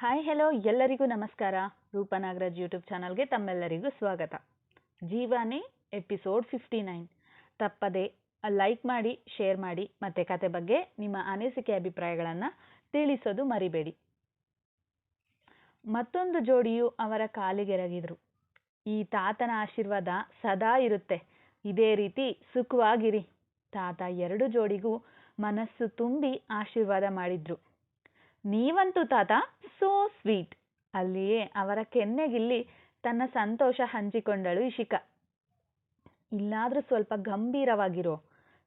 Hi hello ಎಲ್ಲರಿಗೂ ನಮಸ್ಕಾರ. ರೂಪನಾಗರಾಜ್ YouTube ಚಾನಲ್ಗೆ ತಮ್ಮೆಲ್ಲರಿಗೂ ಸ್ವಾಗತ. ಜೀವಾನಿ ಎಪಿಸೋಡ್ ಫಿಫ್ಟಿ ನೈನ್ ತಪ್ಪದೆ ಲೈಕ್ ಮಾಡಿ ಶೇರ್ ಮಾಡಿ, ಮತ್ತು ಕತೆ ಬಗ್ಗೆ ನಿಮ್ಮ ಅನಿಸಿಕೆ ಅಭಿಪ್ರಾಯಗಳನ್ನು ತಿಳಿಸೋದು ಮರಿಬೇಡಿ. ಮತ್ತೊಂದು ಜೋಡಿಯು ಅವರ ಕಾಲಿಗೆರಗಿದ್ರು. ಈ ತಾತನ ಆಶೀರ್ವಾದ ಸದಾ ಇರುತ್ತೆ. ಇದೇ ರೀತಿ ಸುಖವಾಗಿರಿ. ತಾತ ಎರಡು ಜೋಡಿಗೂ ಮನಸ್ಸು ತುಂಬಿ ಆಶೀರ್ವಾದ ಮಾಡಿದ್ರು. ನೀವಂತೂ ತಾತ ಸೋ ಸ್ವೀಟ್ ಅಲ್ಲಿಯೇ ಅವರ ಕೆನ್ನೆಗಿಲ್ಲಿ ತನ್ನ ಸಂತೋಷ ಹಂಚಿಕೊಂಡಳು ಇಶಿಕ. ಇಲ್ಲಾದ್ರೂ ಸ್ವಲ್ಪ ಗಂಭೀರವಾಗಿರೋ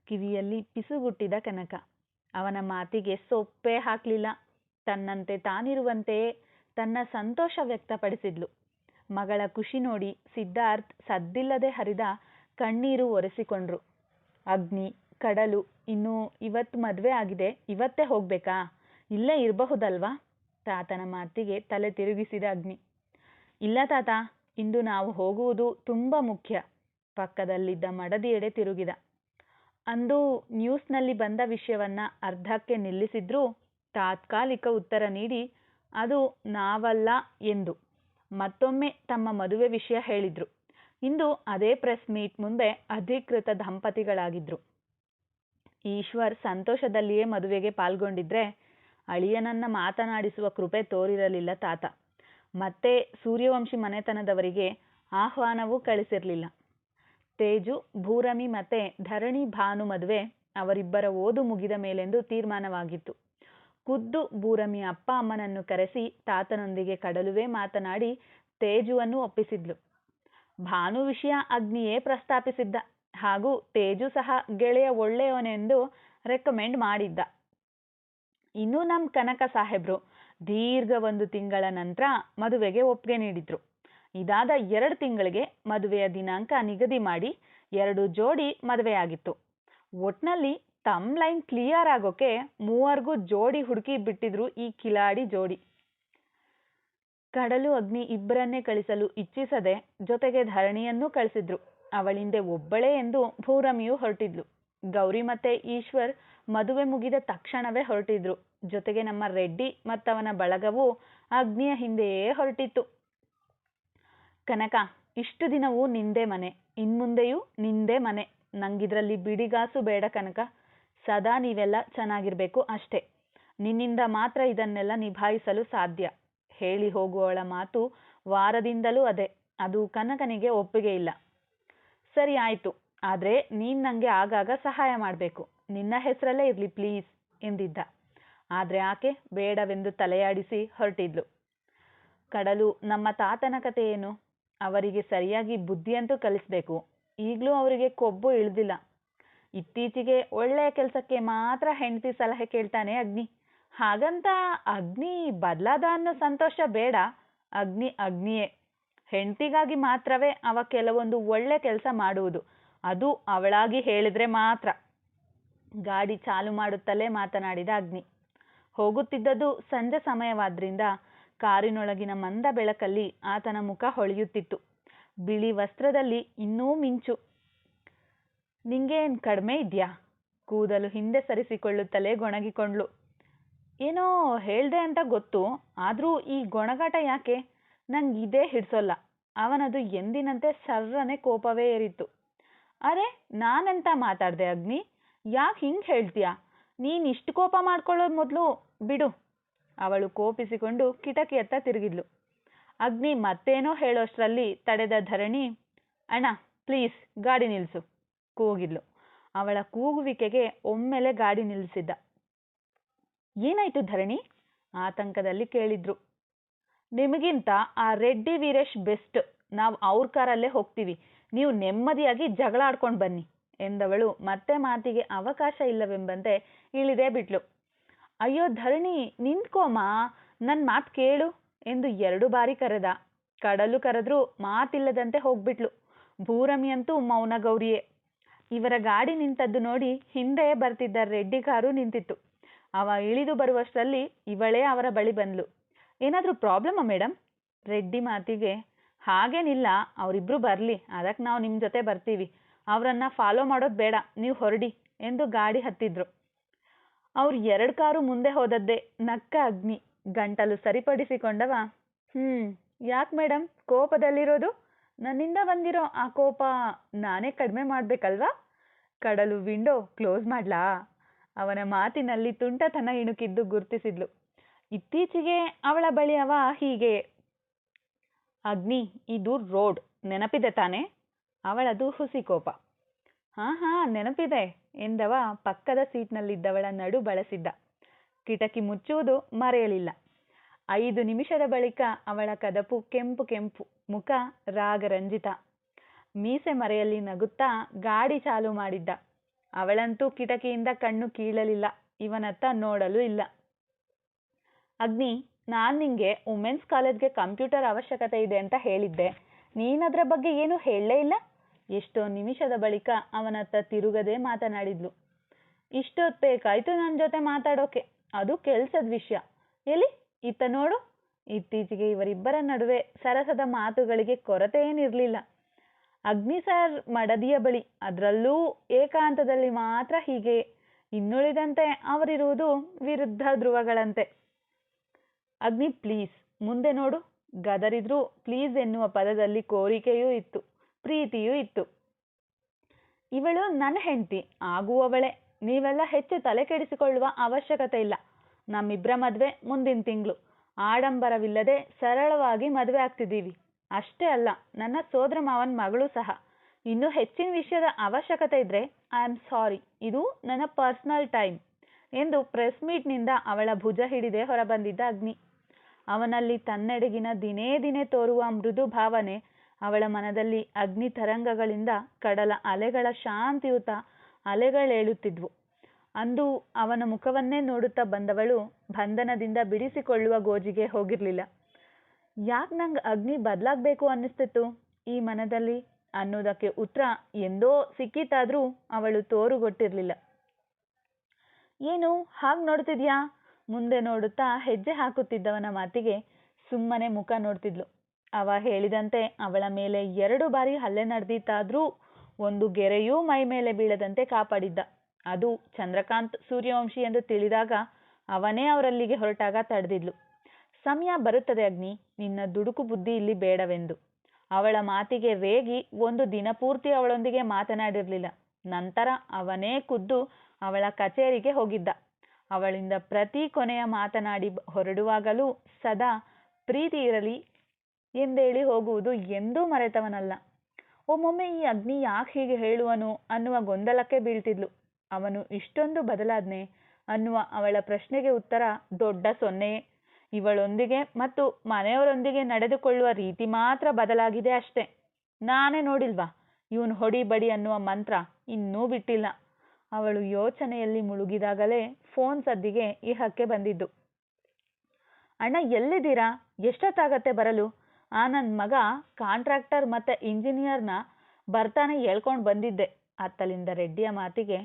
ಕಿವಿಯಲ್ಲಿ ಪಿಸುಗುಟ್ಟಿದ ಕನಕ. ಅವನ ಮಾತಿಗೆ ಸೊಪ್ಪೇ ಹಾಕಲಿಲ್ಲ. ತನ್ನಂತೆ ತಾನಿರುವಂತೆಯೇ ತನ್ನ ಸಂತೋಷ ವ್ಯಕ್ತಪಡಿಸಿದ್ಲು. ಮಗಳ ಖುಷಿ ನೋಡಿ ಸಿದ್ಧಾರ್ಥ್ ಸದ್ದಿಲ್ಲದೆ ಹರಿದ ಕಣ್ಣೀರು ಒರೆಸಿಕೊಂಡ್ರು. ಅಗ್ನಿ, ಕಡಲು ಇನ್ನು ಇವತ್ತು ಮದುವೆ ಆಗಿದೆ, ಇವತ್ತೇ ಹೋಗ್ಬೇಕಾ? ಇಲ್ಲೇ ಇರಬಹುದಲ್ವಾ? ತಾತನ ಮಾತಿಗೆ ತಲೆ ತಿರುಗಿಸಿದ ಅಗ್ನಿ. ಇಲ್ಲ ತಾತ, ಇಂದು ನಾವು ಹೋಗುವುದು ತುಂಬ ಮುಖ್ಯ. ಪಕ್ಕದಲ್ಲಿದ್ದ ಮಡದಿಯೆಡೆ ತಿರುಗಿದ. ಅಂದು ನ್ಯೂಸ್ನಲ್ಲಿ ಬಂದ ವಿಷಯವನ್ನ ಅರ್ಧಕ್ಕೆ ನಿಲ್ಲಿಸಿದ್ರೂ ತಾತ್ಕಾಲಿಕ ಉತ್ತರ ನೀಡಿ, ಅದು ನಾವಲ್ಲ ಎಂದು ಮತ್ತೊಮ್ಮೆ ತಮ್ಮ ಮದುವೆ ವಿಷಯ ಹೇಳಿದ್ರು. ಇಂದು ಅದೇ ಪ್ರೆಸ್ ಮೀಟ್ ಮುಂದೆ ಅಧಿಕೃತ ದಂಪತಿಗಳಾಗಿದ್ರು. ಈಶ್ವರ್ ಸಂತೋಷದಲ್ಲಿಯೇ ಮದುವೆಗೆ ಪಾಲ್ಗೊಂಡಿದ್ರೆ ಅಳಿಯನನ್ನ ಮಾತನಾಡಿಸುವ ಕೃಪೆ ತೋರಿರಲಿಲ್ಲ ತಾತ. ಮತ್ತೆ ಸೂರ್ಯವಂಶಿ ಮನೆತನದವರಿಗೆ ಆಹ್ವಾನವೂ ಕಳಿಸಿರಲಿಲ್ಲ. ತೇಜು, ಭೂರಮಿ ಮತ್ತೆ ಧರಣಿ ಭಾನು ಮದುವೆ ಅವರಿಬ್ಬರ ಓದು ಮುಗಿದ ಮೇಲೆಂದು ತೀರ್ಮಾನವಾಗಿತ್ತು. ಖುದ್ದು ಭೂರಮಿ ಅಪ್ಪ ಅಮ್ಮನನ್ನು ಕರೆಸಿ ತಾತನೊಂದಿಗೆ ಕಡಲುವೆ ಮಾತನಾಡಿ ತೇಜುವನ್ನು ಒಪ್ಪಿಸಿದ್ಲು. ಭಾನು ವಿಷಯ ಅಗ್ನಿಯೇ ಪ್ರಸ್ತಾಪಿಸಿದ್ದ ಹಾಗೂ ತೇಜು ಸಹ ಗೆಳೆಯ ಒಳ್ಳೆಯವನೆಂದು ರೆಕಮೆಂಡ್ ಮಾಡಿದ್ದ. ಇನ್ನು ನಮ್ಮ ಕನಕ ಸಾಹೇಬ್ರು ದೀರ್ಘ ಒಂದು ತಿಂಗಳ ನಂತರ ಮದುವೆಗೆ ಒಪ್ಪಿಗೆ ನೀಡಿದ್ರು. ಇದಾದ ಎರಡು ತಿಂಗಳಿಗೆ ಮದುವೆಯ ದಿನಾಂಕ ನಿಗದಿ ಮಾಡಿ ಎರಡು ಜೋಡಿ ಮದುವೆಯಾಗಿತ್ತು. ಒಟ್ನಲ್ಲಿ ತಮ್ಮ ಲೈನ್ ಕ್ಲಿಯರ್ ಆಗೋಕೆ ಮೂವರ್ಗೂ ಜೋಡಿ ಹುಡುಕಿ ಬಿಟ್ಟಿದ್ರು ಈ ಕಿಲಾಡಿ ಜೋಡಿ. ಕಡಲು ಅಗ್ನಿ ಇಬ್ಬರನ್ನೇ ಕಳಿಸಲು ಇಚ್ಛಿಸದೆ ಜೊತೆಗೆ ಧರಣಿಯನ್ನೂ ಕಳಿಸಿದ್ರು. ಅವಳಿಂದೆ ಒಬ್ಬಳೇ ಎಂದು ಭೂರಮಿಯು ಹೊರಟಿದ್ಲು. ಗೌರಿ ಮತ್ತೆ ಈಶ್ವರ್ ಮದುವೆ ಮುಗಿದ ತಕ್ಷಣವೇ ಹೊರಟಿದ್ರು. ಜೊತೆಗೆ ನಮ್ಮ ರೆಡ್ಡಿ ಮತ್ತವನ ಬಳಗವು ಅಗ್ನಿಯ ಹಿಂದೆಯೇ ಹೊರಟಿತ್ತು. ಕನಕ, ಇಷ್ಟು ದಿನವೂ ನಿಂದೇ ಮನೆ, ಇನ್ಮುಂದೆಯೂ ನಿಂದೇ ಮನೆ. ನಂಗಿದ್ರಲ್ಲಿ ಬಿಡಿಗಾಸು ಬೇಡ ಕನಕ. ಸದಾ ನೀವೆಲ್ಲ ಚೆನ್ನಾಗಿರ್ಬೇಕು ಅಷ್ಟೇ. ನಿನ್ನಿಂದ ಮಾತ್ರ ಇದನ್ನೆಲ್ಲ ನಿಭಾಯಿಸಲು ಸಾಧ್ಯ. ಹೇಳಿ ಹೋಗುವವಳ ಮಾತು ವಾರದಿಂದಲೂ ಅದೇ. ಅದು ಕನಕನಿಗೆ ಒಪ್ಪಿಗೆ ಇಲ್ಲ. ಸರಿ ಆಯ್ತು. ಆದ್ರೆ ನೀನ್ ನಂಗೆ ಆಗಾಗ ಸಹಾಯ ಮಾಡಬೇಕು. ನಿನ್ನ ಹೆಸರಲ್ಲೇ ಇರ್ಲಿ ಪ್ಲೀಸ್ ಎಂದಿದ್ದ. ಆದರೆ ಆಕೆ ಬೇಡವೆಂದು ತಲೆಯಾಡಿಸಿ ಹೊರಟಿದ್ಲು. ಕಡಲು, ನಮ್ಮ ತಾತನ ಕತೆ ಏನು? ಅವರಿಗೆ ಸರಿಯಾಗಿ ಬುದ್ಧಿಯಂತೂ ಕಲಿಸಬೇಕು. ಈಗಲೂ ಅವರಿಗೆ ಕೊಬ್ಬು ಇಳಿದಿಲ್ಲ. ಇತ್ತೀಚೆಗೆ ಒಳ್ಳೆಯ ಕೆಲಸಕ್ಕೆ ಮಾತ್ರ ಹೆಂಡತಿ ಸಲಹೆ ಕೇಳ್ತಾನೆ ಅಗ್ನಿ. ಹಾಗಂತ ಅಗ್ನಿ ಬದಲಾದ ಅನ್ನೋ ಸಂತೋಷ ಬೇಡ. ಅಗ್ನಿ ಅಗ್ನಿಯೇ. ಹೆಂಡತಿಗಾಗಿ ಮಾತ್ರವೇ ಅವ ಕೆಲವೊಂದು ಒಳ್ಳೆ ಕೆಲಸ ಮಾಡುವುದು. ಅದು ಅವಳಾಗಿ ಹೇಳಿದ್ರೆ ಮಾತ್ರ. ಗಾಡಿ ಚಾಲು ಮಾಡುತ್ತಲೇ ಮಾತನಾಡಿದ ಅಗ್ನಿ. ಹೋಗುತ್ತಿದ್ದದ್ದು ಸಂಜೆ ಸಮಯವಾದ್ರಿಂದ ಕಾರಿನೊಳಗಿನ ಮಂದ ಬೆಳಕಲ್ಲಿ ಆತನ ಮುಖ ಹೊಳೆಯುತ್ತಿತ್ತು. ಬಿಳಿ ವಸ್ತ್ರದಲ್ಲಿ ಇನ್ನೂ ಮಿಂಚು. ನಿಂಗೇನ್ ಕಡಿಮೆ ಇದ್ಯಾ? ಕೂದಲು ಹಿಂದೆ ಸರಿಸಿಕೊಳ್ಳುತ್ತಲೇ ಗೊಣಗಿಕೊಂಡ್ಳು. ಏನೋ ಹೇಳ್ದೆ ಅಂತ ಗೊತ್ತು, ಆದರೂ ಈ ಗೊಣಗಾಟ ಯಾಕೆ? ನಂಗೆ ಇದೇ ಹಿಡ್ಸೋಲ್ಲ. ಅವನದು ಎಂದಿನಂತೆ ಸರ್ರನೆ ಕೋಪವೇ ಏರಿತ್ತು. ಅರೆ, ನಾನೆಂತ ಮಾತಾಡ್ದೆ ಅಗ್ನಿ? ಯಾಕೆ ಹಿಂಗೆ ಹೇಳ್ತೀಯ? ನೀನು ಇಷ್ಟು ಕೋಪ ಮಾಡ್ಕೊಳ್ಳೋದು ಮೊದಲು ಬಿಡು. ಅವಳು ಕೋಪಿಸಿಕೊಂಡು ಕಿಟಕಿಯತ್ತ ತಿರುಗಿದ್ಲು. ಅಗ್ನಿ ಮತ್ತೇನೋ ಹೇಳೋಷ್ಟರಲ್ಲಿ ತಡೆದ ಧರಣಿ, ಅಣ್ಣ, ಪ್ಲೀಸ್, ಗಾಡಿ ನಿಲ್ಲಿಸು ಕೂಗಿದ್ಲು. ಅವಳ ಕೂಗುವಿಕೆಗೆ ಒಮ್ಮೆಲೆ ಗಾಡಿ ನಿಲ್ಲಿಸಿದ್ದ ಏನಾಯ್ತು ಧರಣಿ? ಆತಂಕದಲ್ಲಿ ಕೇಳಿದ್ರು. ನಿಮಗಿಂತ ಆ ರೆಡ್ಡಿ ವೀರೇಶ್ ಬೆಸ್ಟ್. ನಾವು ಅವ್ರ ಕಾರಲ್ಲೇ ಹೋಗ್ತೀವಿ. ನೀವು ನೆಮ್ಮದಿಯಾಗಿ ಜಗಳ ಆಡ್ಕೊಂಡು ಬನ್ನಿ. ಎಂದವಳು ಮತ್ತೆ ಮಾತಿಗೆ ಅವಕಾಶ ಇಲ್ಲವೆಂಬಂತೆ ಇಳಿದೇ ಬಿಟ್ಲು. ಅಯ್ಯೋ ಧರಣಿ, ನಿಂತ್ಕೋಮ. ನನ್ನ ಮಾತು ಕೇಳು ಎಂದು ಎರಡು ಬಾರಿ ಕರೆದ. ಕಡಲು ಕರೆದ್ರೂ ಮಾತಿಲ್ಲದಂತೆ ಹೋಗ್ಬಿಟ್ಲು. ಭೂರಮಿಯಂತೂ ಮೌನ ಗೌರಿಯೇ. ಇವರ ಗಾಡಿ ನಿಂತದ್ದು ನೋಡಿ ಹಿಂದೆ ಬರ್ತಿದ್ದ ರೆಡ್ಡಿ ಕಾರು ನಿಂತಿತ್ತು. ಅವ ಇಳಿದು ಬರುವಷ್ಟರಲ್ಲಿ ಇವಳೇ ಅವರ ಬಳಿ ಬಂದ್ಲು. ಏನಾದರೂ ಪ್ರಾಬ್ಲಮ್ಮಾ ಮೇಡಮ್ ರೆಡ್ಡಿ ಮಾತಿಗೆ. ಹಾಗೇನಿಲ್ಲ, ಅವರಿಬ್ರು ಬರಲಿ. ಅದಕ್ಕೆ ನಾವು ನಿಮ್ಮ ಜೊತೆ ಬರ್ತೀವಿ. ಅವರನ್ನ ಫಾಲೋ ಮಾಡೋದು ಬೇಡ, ನೀವು ಹೊರಡಿ ಎಂದು ಗಾಡಿ ಹತ್ತಿದ್ರು. ಅವ್ರು ಎರಡು ಕಾರು ಮುಂದೆ ಹೋದದ್ದೇ ನಕ್ಕ ಅಗ್ನಿ. ಗಂಟಲು ಸರಿಪಡಿಸಿಕೊಂಡವ, ಹ್ಮ್, ಯಾಕೆ ಮೇಡಮ್ ಕೋಪದಲ್ಲಿರೋದು? ನನ್ನಿಂದ ಬಂದಿರೋ ಆ ಕೋಪ ನಾನೇ ಕಡಿಮೆ ಮಾಡಬೇಕಲ್ವಾ? ಕಡಲು ವಿಂಡೋ ಕ್ಲೋಸ್ ಮಾಡ್ಲಾ? ಅವನ ಮಾತಿನಲ್ಲಿ ತುಂಟತನ ಇಣುಕಿದ್ದು ಗುರುತಿಸಿದ್ಲು. ಇತ್ತೀಚೆಗೆ ಅವಳ ಬಳಿ ಅವ ಹೀಗೆ, ಅಗ್ನಿ, ಇದು ರೋಡ್ ನೆನಪಿದೆ ತಾನೇ? ಅವಳದು ಹುಸಿ ಕೋಪ ಹಾ ಹಾ, ನೆನಪಿದೆ ಎಂದವ ಪಕ್ಕದ ಸೀಟ್ನಲ್ಲಿದ್ದವಳ ನಡು ಬಳಸಿದ್ದ. ಕಿಟಕಿ ಮುಚ್ಚುವುದು ಮರೆಯಲಿಲ್ಲ. ಐದು ನಿಮಿಷದ ಬಳಿಕ ಅವಳ ಕದಪು ಕೆಂಪು ಕೆಂಪು, ಮುಖ ರಾಗರಂಜಿತ. ಮೀಸೆ ಮರೆಯಲ್ಲಿ ನಗುತ್ತಾ ಗಾಡಿ ಚಾಲು ಮಾಡಿದ್ದ. ಅವಳಂತೂ ಕಿಟಕಿಯಿಂದ ಕಣ್ಣು ಕೀಳಲಿಲ್ಲ, ಇವನತ್ತ ನೋಡಲು ಇಲ್ಲ. ಅಗ್ನಿ, ನಾನು ನಿಂಗೆ ವುಮೆನ್ಸ್ ಕಾಲೇಜ್ಗೆ ಕಂಪ್ಯೂಟರ್ ಅವಶ್ಯಕತೆ ಇದೆ ಅಂತ ಹೇಳಿದ್ದೆ. ನೀನದರ ಬಗ್ಗೆ ಏನು ಹೇಳಲೇ ಇಲ್ಲ? ಎಷ್ಟೋ ನಿಮಿಷದ ಬಳಿಕ ಅವನತ್ತ ತಿರುಗದೆ ಮಾತನಾಡಿದ್ಲು. ಇಷ್ಟೊತ್ತು ಬೇಕಾಯ್ತು ನನ್ನ ಜೊತೆ ಮಾತಾಡೋಕೆ. ಅದು ಕೆಲ್ಸದ ವಿಷಯ. ಎಲ್ಲಿ? ಇತ್ತ ನೋಡು. ಇತ್ತೀಚೆಗೆ ಇವರಿಬ್ಬರ ನಡುವೆ ಸರಸದ ಮಾತುಗಳಿಗೆ ಕೊರತೆ ಏನಿರಲಿಲ್ಲ. ಅಗ್ನಿ ಸರ್ ಮಡದಿಯ ಬಳಿ, ಅದರಲ್ಲೂ ಏಕಾಂತದಲ್ಲಿ ಮಾತ್ರ ಹೀಗೆ. ಇನ್ನುಳಿದಂತೆ ಅವರಿರುವುದು ವಿರುದ್ಧ ಧ್ರುವಗಳಂತೆ. ಅಗ್ನಿ, ಪ್ಲೀಸ್. ಮುಂದೆ ನೋಡು. ಗದರಿದ್ರೂ ಪ್ಲೀಸ್ ಎನ್ನುವ ಪದದಲ್ಲಿ ಕೋರಿಕೆಯೂ ಇತ್ತು. ಪ್ರೀತಿಯೂ ಇತ್ತು. ಇವಳು ನನ್ನ ಹೆಂಡತಿ, ಆಗುವವಳೆ. ನೀವೆಲ್ಲ ಹೆಚ್ಚು ತಲೆ ಕೆಡಿಸಿಕೊಳ್ಳುವ ಅವಶ್ಯಕತೆ ಇಲ್ಲ. ನಮ್ಮಿಬ್ಬರ ಮದುವೆ ಮುಂದಿನ ತಿಂಗಳು. ಆಡಂಬರವಿಲ್ಲದೆ ಸರಳವಾಗಿ ಮದುವೆ ಆಗ್ತಿದ್ದೀವಿ. ಅಷ್ಟೇ ಅಲ್ಲ, ನನ್ನ ಸೋದರ ಮಾವನ ಮಗಳು ಸಹ. ಇನ್ನು ಹೆಚ್ಚಿನ ವಿಷಯದ ಅವಶ್ಯಕತೆ ಇದ್ರೆ ಐ ಆಮ್ ಸಾರಿ ಇದು ನನ್ನ ಪರ್ಸನಲ್ ಟೈಮ್ ಎಂದು ಪ್ರೆಸ್ ಮೀಟ್ನಿಂದ ಅವಳ ಭುಜ ಹಿಡಿದೆ ಹೊರಬಂದಿದ್ದ ಅಗ್ನಿ. ಅವನಲ್ಲಿ ತನ್ನೆಡೆಗಿನ ದಿನೇ ದಿನೇ ತೋರುವ ಮೃದು ಭಾವನೆ ಅವಳ ಮನದಲ್ಲಿ ಅಗ್ನಿ ತರಂಗಗಳಿಂದ ಕಡಲ ಅಲೆಗಳ ಶಾಂತಿಯುತ ಅಲೆಗಳೇಳುತ್ತಿದ್ವು. ಅಂದು ಅವನ ಮುಖವನ್ನೇ ನೋಡುತ್ತಾ ಬಂದವಳು ಬಂಧನದಿಂದ ಬಿಡಿಸಿಕೊಳ್ಳುವ ಗೋಜಿಗೆ ಹೋಗಿರಲಿಲ್ಲ. ಯಾಕೆ ನಂಗೆ ಅಗ್ನಿ ಬದಲಾಗಬೇಕು ಅನ್ನಿಸ್ತಿತ್ತು ಈ ಮನದಲ್ಲಿ ಅನ್ನೋದಕ್ಕೆ ಉತ್ತರ ಎಂದೋ ಸಿಕ್ಕಿತಾದ್ರೂ ಅವಳು ತೋರುಗೊಟ್ಟಿರಲಿಲ್ಲ. ಏನು, ಹಾಗೆ ನೋಡ್ತಿದ್ಯಾ? ಮುಂದೆ ನೋಡುತ್ತಾ ಹೆಜ್ಜೆ ಹಾಕುತ್ತಿದ್ದವನ ಮಾತಿಗೆ ಸುಮ್ಮನೆ ಮುಖ ನೋಡ್ತಿದ್ಲು. ಅವ ಹೇಳಿದಂತೆ ಅವಳ ಮೇಲೆ ಎರಡು ಬಾರಿ ಹಲ್ಲೆ ನಡೆದಿತ್ತಾದ್ರೂ ಒಂದು ಗೆರೆಯೂ ಮೈ ಮೇಲೆ ಬೀಳದಂತೆ ಕಾಪಾಡಿದ್ದ. ಅದು ಚಂದ್ರಕಾಂತ್ ಸೂರ್ಯವಂಶಿ ಎಂದು ತಿಳಿದಾಗ ಅವನೇ ಅವರಲ್ಲಿಗೆ ಹೊರಟಾಗ ತಡೆದಿದ್ಲು. ಸಮಯ ಬರುತ್ತದೆ ಅಗ್ನಿ, ನಿನ್ನ ದುಡುಕು ಬುದ್ಧಿ ಇಲ್ಲಿ ಬೇಡವೆಂದು. ಅವಳ ಮಾತಿಗೆ ರೇಗಿ ಒಂದು ದಿನ ಪೂರ್ತಿ ಅವಳೊಂದಿಗೆ ಮಾತನಾಡಿರಲಿಲ್ಲ. ನಂತರ ಅವನೇ ಖುದ್ದು ಅವಳ ಕಚೇರಿಗೆ ಹೋಗಿದ್ದ. ಅವಳಿಂದ ಪ್ರತಿ ಕೊನೆಯ ಮಾತನಾಡಿ ಹೊರಡುವಾಗಲೂ ಸದಾ ಪ್ರೀತಿ ಇರಲಿ ಎಂದೇಳಿ ಹೋಗುವುದು ಎಂದೂ ಮರೆತವನಲ್ಲ. ಒಮ್ಮೊಮ್ಮೆ ಈ ಅಗ್ನಿ ಯಾಕೆ ಹೀಗೆ ಹೇಳುವನು ಅನ್ನುವ ಗೊಂದಲಕ್ಕೆ ಬೀಳ್ತಿದ್ಲು. ಅವನು ಇಷ್ಟೊಂದು ಬದಲಾದ್ನೆ ಅನ್ನುವ ಅವಳ ಪ್ರಶ್ನೆಗೆ ಉತ್ತರ ದೊಡ್ಡ ಸೊನ್ನೆಯೇ ಇವಳೊಂದಿಗೆ ಮತ್ತು ಮನೆಯವರೊಂದಿಗೆ ನಡೆದುಕೊಳ್ಳುವ ರೀತಿ ಮಾತ್ರ ಬದಲಾಗಿದೆ ಅಷ್ಟೆ. ನಾನೇ ನೋಡಿಲ್ವಾ, ಇವನು ಹೊಡಿ ಬಡಿ ಅನ್ನುವ ಮಂತ್ರ ಇನ್ನೂ ಬಿಟ್ಟಿಲ್ಲ. ಅವಳು ಯೋಚನೆಯಲ್ಲಿ ಮುಳುಗಿದಾಗಲೇ ಫೋನ್ ಸದ್ದಿಗೆ ಇಹಕ್ಕೆ ಬಂದಿದ್ದು. ಅಣ್ಣ ಎಲ್ಲಿದ್ದೀರಾ? ಎಷ್ಟೊತ್ತಾಗತ್ತೆ ಬರಲು? ಆ ನನ್ನ ಮಗ ಕಾಂಟ್ರಾಕ್ಟರ್ ಮತ್ತೆ ಇಂಜಿನಿಯರ್ನ ಬರ್ತಾನೆ ಹೇಳ್ಕೊಂಡು ಬಂದಿದ್ದೆ. ಅತ್ತಲಿಂದ ರೆಡ್ಡಿಯ ಮಾತಿಗೆ,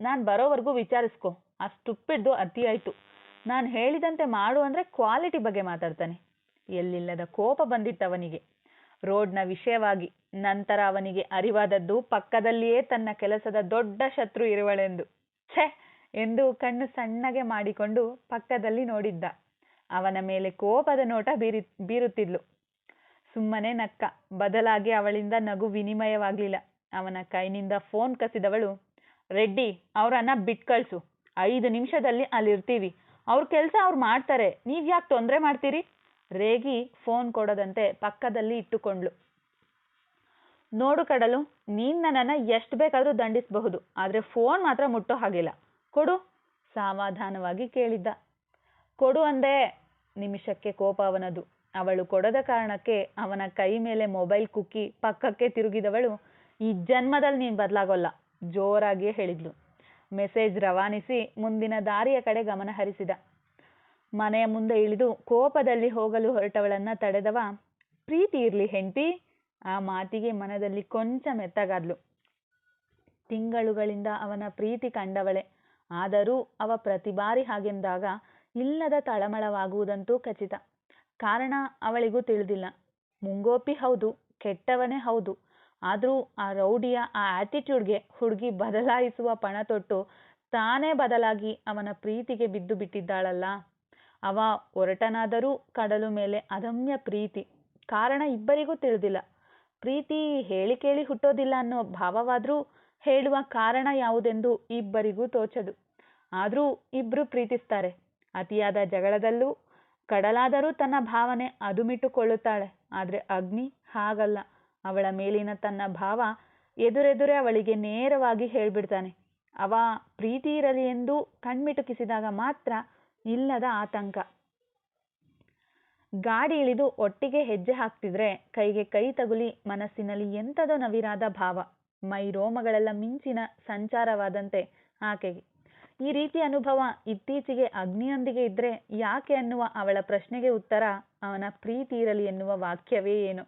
ನಾನು ಬರೋವರೆಗೂ ವಿಚಾರಿಸ್ಕೊ ಅಷ್ಟುಪ್ಪಿಡ್ದು ಅತಿ ಆಯ್ತು. ನಾನು ಹೇಳಿದಂತೆ ಮಾಡು ಅಂದರೆ ಕ್ವಾಲಿಟಿ ಬಗ್ಗೆ ಮಾತಾಡ್ತಾನೆ. ಎಲ್ಲಿಲ್ಲದ ಕೋಪ ಬಂದಿತ್ತವನಿಗೆ ರೋಡ್ನ ವಿಷಯವಾಗಿ, ನಂತರ ಅವನಿಗೆ ಅರಿವಾದದ್ದು ಪಕ್ಕದಲ್ಲಿಯೇ ತನ್ನ ಕೆಲಸದ ದೊಡ್ಡ ಶತ್ರು ಇರುವಳೆಂದು. ಛೆ! ಎಂದು ಕಣ್ಣು ಸಣ್ಣಗೆ ಮಾಡಿಕೊಂಡು ಪಕ್ಕದಲ್ಲಿ ನೋಡಿದ್ದ. ಅವನ ಮೇಲೆ ಕೋಪದ ನೋಟ ಬೀರಿ, ಬೀರುತ್ತಿದ್ಲು. ಸುಮ್ಮನೆ ನಕ್ಕ. ಬದಲಾಗಿ ಅವಳಿಂದ ನಗು ವಿನಿಮಯವಾಗಲಿಲ್ಲ. ಅವನ ಕೈನಿಂದ ಫೋನ್ ಕಸಿದವಳು, ರೆಡ್ಡಿ, ಅವರನ್ನ ಬಿಟ್ ಕಳ್ಸು ಐದು ನಿಮಿಷದಲ್ಲಿ ಅಲ್ಲಿರ್ತೀವಿ. ಅವ್ರ ಕೆಲಸ ಅವ್ರು ಮಾಡ್ತಾರೆ. ನೀವು ಯಾಕೆ ತೊಂದರೆ ಮಾಡ್ತೀರಿ? ರೇಗಿ ಫೋನ್ ಕೊಡದಂತೆ ಪಕ್ಕದಲ್ಲಿ ಇಟ್ಟುಕೊಂಡ್ಳು. ನೋಡು ಕಡಲು, ನೀನ್ ನನ್ನನ್ನು ಎಷ್ಟು ಬೇಕಾದರೂ ದಂಡಿಸಬಹುದು. ಆದರೆ ಫೋನ್ ಮಾತ್ರ ಮುಟ್ಟೋ ಹಾಗಿಲ್ಲ. ಕೊಡು ಸಮಾಧಾನವಾಗಿ ಕೇಳಿದ್ದ. ಕೊಡು ಅಂದೆ ನಿಮಿಷಕ್ಕೆ ಕೋಪ ಅವನದು. ಅವಳು ಕೊಡದ ಕಾರಣಕ್ಕೆ ಅವನ ಕೈ ಮೇಲೆ ಮೊಬೈಲ್ ಕುಕ್ಕಿ ಪಕ್ಕಕ್ಕೆ ತಿರುಗಿದವಳು, ಈ ಜನ್ಮದಲ್ಲಿ ನೀನು ಬದಲಾಗೋಲ್ಲ, ಜೋರಾಗಿಯೇ ಹೇಳಿದ್ಲು. ಮೆಸೇಜ್ ರವಾನಿಸಿ ಮುಂದಿನ ದಾರಿಯ ಕಡೆ ಗಮನ ಹರಿಸಿದ. ಮನೆಯ ಮುಂದೆ ಇಳಿದು ಕೋಪದಲ್ಲಿ ಹೋಗಲು ಹೊರಟವಳನ್ನ ತಡೆದವ, ಪ್ರೀತಿ ಇರ್ಲಿ ಹೆಂಡತಿ, ಆ ಮಾತಿಗೆ ಮನದಲ್ಲಿ ಕೊಂಚ ಮೆತ್ತಗಾದ್ಲು. ತಿಂಗಳುಗಳಿಂದ ಅವನ ಪ್ರೀತಿ ಕಂಡವಳೆ. ಆದರೂ ಅವ ಪ್ರತಿ ಬಾರಿ ಹಾಗೆಂದಾಗ ಇಲ್ಲದ ತಳಮಳವಾಗುವುದಂತೂ ಖಚಿತ. ಕಾರಣ ಅವಳಿಗೂ ತಿಳಿದಿಲ್ಲ. ಮುಂಗೋಪಿ ಹೌದು, ಕೆಟ್ಟವನೇ ಹೌದು. ಆದರೂ ಆ ರೌಡಿಯ ಆ ಆಟಿಟ್ಯೂಡ್ಗೆ ಹುಡುಗಿ ಬದಲಾಯಿಸುವ ಪಣ ತೊಟ್ಟು ತಾನೇ ಬದಲಾಗಿ ಅವನ ಪ್ರೀತಿಗೆ ಬಿದ್ದು ಬಿಟ್ಟಿದ್ದಾಳಲ್ಲ. ಅವ ಒರಟನಾದರೂ ಕಡಲು ಮೇಲೆ ಅದಮ್ಯ ಪ್ರೀತಿ. ಕಾರಣ ಇಬ್ಬರಿಗೂ ತಿಳಿದಿಲ್ಲ. ಪ್ರೀತಿ ಹೇಳಿ ಕೇಳಿ ಹುಟ್ಟೋದಿಲ್ಲ ಅನ್ನೋ ಭಾವವಾದರೂ ಹೇಳುವ ಕಾರಣ ಯಾವುದೆಂದು ಇಬ್ಬರಿಗೂ ತೋಚದು. ಆದರೂ ಇಬ್ಬರು ಪ್ರೀತಿಸ್ತಾರೆ. ಅತಿಯಾದ ಜಗಳದಲ್ಲೂ ಕಡಲಾದರೂ ತನ್ನ ಭಾವನೆ ಅದುಮಿಟ್ಟುಕೊಳ್ಳುತ್ತಾಳೆ. ಆದರೆ ಅಗ್ನಿ ಹಾಗಲ್ಲ. ಅವಳ ಮೇಲಿನ ತನ್ನ ಭಾವ ಎದುರೆದುರೇ ಅವಳಿಗೆ ನೇರವಾಗಿ ಹೇಳ್ಬಿಡ್ತಾನೆ. ಅವ ಪ್ರೀತಿ ಇರಲಿ ಎಂದು ಕಣ್ಮಿಟುಕಿಸಿದಾಗ ಮಾತ್ರ ಇಲ್ಲದ ಆತಂಕ. ಗಾಡಿ ಇಳಿದು ಒಟ್ಟಿಗೆ ಹೆಜ್ಜೆ ಹಾಕ್ತಿದ್ರೆ ಕೈಗೆ ಕೈ ತಗುಲಿ ಮನಸ್ಸಿನಲ್ಲಿ ಎಂಥದೋ ನವಿರಾದ ಭಾವ. ಮೈ ರೋಮಗಳೆಲ್ಲ ಮಿಂಚಿನ ಸಂಚಾರವಾದಂತೆ ಆಕೆಗೆ. ಈ ರೀತಿ ಅನುಭವ ಇತ್ತೀಚೆಗೆ ಅಗ್ನಿಯೊಂದಿಗೆ ಇದ್ರೆ ಯಾಕೆ ಅನ್ನುವ ಅವಳ ಪ್ರಶ್ನೆಗೆ ಉತ್ತರ ಅವನ ಪ್ರೀತಿ ಇರಲಿ ಎನ್ನುವ ವಾಕ್ಯವೇ ಏನು.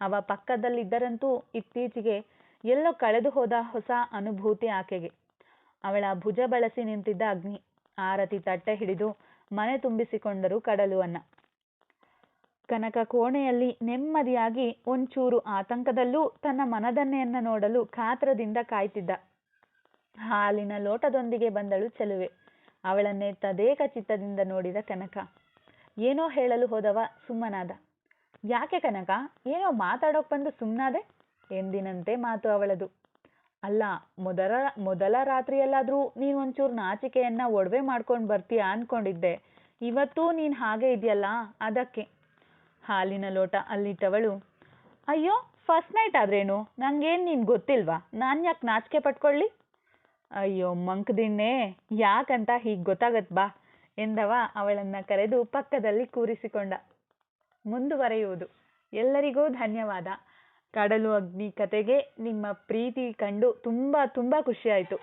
ಅವ ಪಕ್ಕದಲ್ಲಿದ್ದರಂತೂ ಇತ್ತೀಚೆಗೆ ಎಲ್ಲೋ ಕಳೆದು ಹೋದ ಹೊಸ ಅನುಭೂತಿ ಆಕೆಗೆ. ಅವಳ ಭುಜ ಬಳಸಿ ನಿಂತಿದ್ದ ಅಗ್ನಿ ಆರತಿ ತಟ್ಟೆ ಹಿಡಿದು ಮನೆ ತುಂಬಿಸಿಕೊಂಡರು ಕಡಲು ಅನ್ನ. ಕನಕ ಕೋಣೆಯಲ್ಲಿ ನೆಮ್ಮದಿಯಾಗಿ ಒಂಚೂರು ಆತಂಕದಲ್ಲೂ ತನ್ನ ಮನದನ್ನೆಯನ್ನ ನೋಡಲು ಕಾತರದಿಂದ ಕಾಯ್ತಿದ್ದ. ಹಾಲಿನ ಲೋಟದೊಂದಿಗೆ ಬಂದಳು ಚೆಲುವೆ. ಅವಳನ್ನೇ ತದೇಕ ಚಿತ್ತದಿಂದ ನೋಡಿದ ಕನಕ. ಏನೋ ಹೇಳಲು ಹೋದವ ಸುಮ್ಮನಾದ. ಯಾಕೆ ಕನಕ? ಏನೋ ಮಾತಾಡೋಕ್ ಬಂದು ಸುಮ್ಮನಾದೆ ಎಂದಿನಂತೆ ಮಾತು ಅವಳದು. ಅಲ್ಲ, ಮೊದಲ ಮೊದಲ ರಾತ್ರಿಯಲ್ಲಾದರೂ ನೀನು ಒಂಚೂರು ನಾಚಿಕೆಯನ್ನ ಒಡವೆ ಮಾಡ್ಕೊಂಡು ಬರ್ತೀಯ ಅನ್ಕೊಂಡಿದ್ದೆ. ಇವತ್ತೂ ನೀನು ಹಾಗೆ ಇದೆಯಲ್ಲ, ಅದಕ್ಕೆ. ಹಾಲಿನ ಲೋಟ ಅಲ್ಲಿಟ್ಟವಳು, ಅಯ್ಯೋ ಫಸ್ಟ್ ನೈಟ್ ಆದ್ರೇನು? ನಂಗೇನು ನೀನು ಗೊತ್ತಿಲ್ವಾ? ನಾನು ಯಾಕೆ ನಾಚಿಕೆ ಪಟ್ಕೊಳ್ಳಿ? ಅಯ್ಯೋ, ಮಂಕದಿಣ್ಣೆ, ಯಾಕಂತ ಹೀಗೆ ಗೊತ್ತಾಗತ್ ಬಾ, ಎಂದವ ಅವಳನ್ನ ಕರೆದು ಪಕ್ಕದಲ್ಲಿ ಕೂರಿಸಿಕೊಂಡ. ಮುಂದುವರೆಯುವುದು. ಎಲ್ಲರಿಗೂ ಧನ್ಯವಾದ. ಕಡಲು ಅಗ್ನಿ ಕತೆಗೆ ನಿಮ್ಮ ಪ್ರೀತಿ ಕಂಡು ತುಂಬಾ ತುಂಬ ಖುಷಿಯಾಯಿತು.